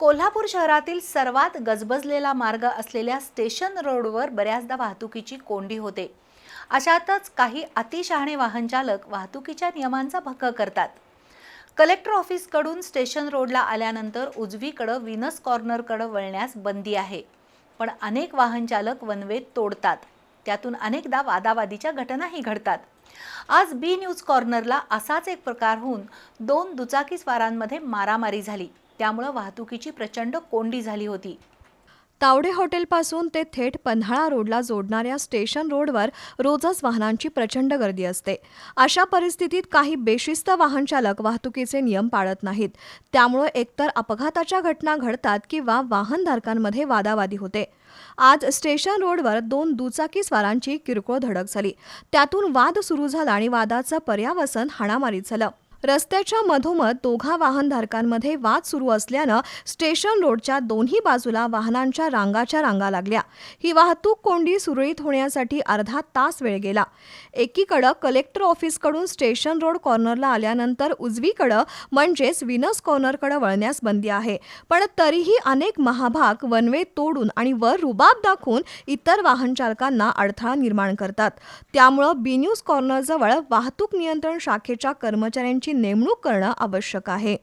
कोल्हापूर शहरातील सर्वात गजबजलेला मार्ग असलेल्या स्टेशन रोडवर बऱ्याचदा वाहतुकीची कोंडी होते. अशातच काही अतिशहाणे वाहन चालक वाहतुकीच्या नियमांचा भक्क करतात. कलेक्टर ऑफिसकडून स्टेशन रोडला आल्यानंतर उजवीकडं विनस कॉर्नरकडं वळण्यास बंदी आहे. पण अनेक वाहन चालक वनवे तोडतात. त्यातून अनेकदा वादावादीच्या घटनाही घडतात. आज बी न्यूज कॉर्नरला असाच एक प्रकार होऊन दोन दुचाकीस्वारांमध्ये मारामारी झाली. त्यामुळं वाहतुकीची प्रचंड कोंडी झाली होती. तावडे हॉटेलपासून ते थेट पन्हाळा रोडला जोडणाऱ्या स्टेशन रोडवर रोजच वाहनांची प्रचंड गर्दी असते. अशा परिस्थितीत काही बेशिस्त वाहन चालक वाहतुकीचे नियम पाळत नाहीत. त्यामुळे एकतर अपघाताच्या घटना घडतात किंवा वाहनधारकांमध्ये वादावादी होते. आज स्टेशन रोडवर दोन दुचाकी स्वारांची किरकोळ धडक झाली. त्यातून वाद सुरू झाला आणि वादाचं पर्यावसन हाणामारीत झालं. रस्त्याच्या मधोमध दोघा वाहनधारकांमध्ये वाद सुरू असल्यानं स्टेशन रोडच्या दोन्ही बाजूला वाहनांच्या रांगाच्या रांगा लागल्या. ही वाहतूक कोंडी सुरळीत होण्यासाठी अर्धा तास वेळ गेला. एकीकडं कलेक्टर ऑफिसकडून स्टेशन रोड कॉर्नरला आल्यानंतर उजवीकडं म्हणजेच विनस कॉर्नरकडे वळण्यास बंदी आहे. पण तरीही अनेक महाभाग वनवे तोडून आणि वर रुबाब दाखवून इतर वाहनचालकांना अडथळा निर्माण करतात. त्यामुळं बी न्यूज कॉर्नरजवळ वाहतूक नियंत्रण शाखेच्या कर्मचाऱ्यांची नेमणूक करणं आवश्यक आहे.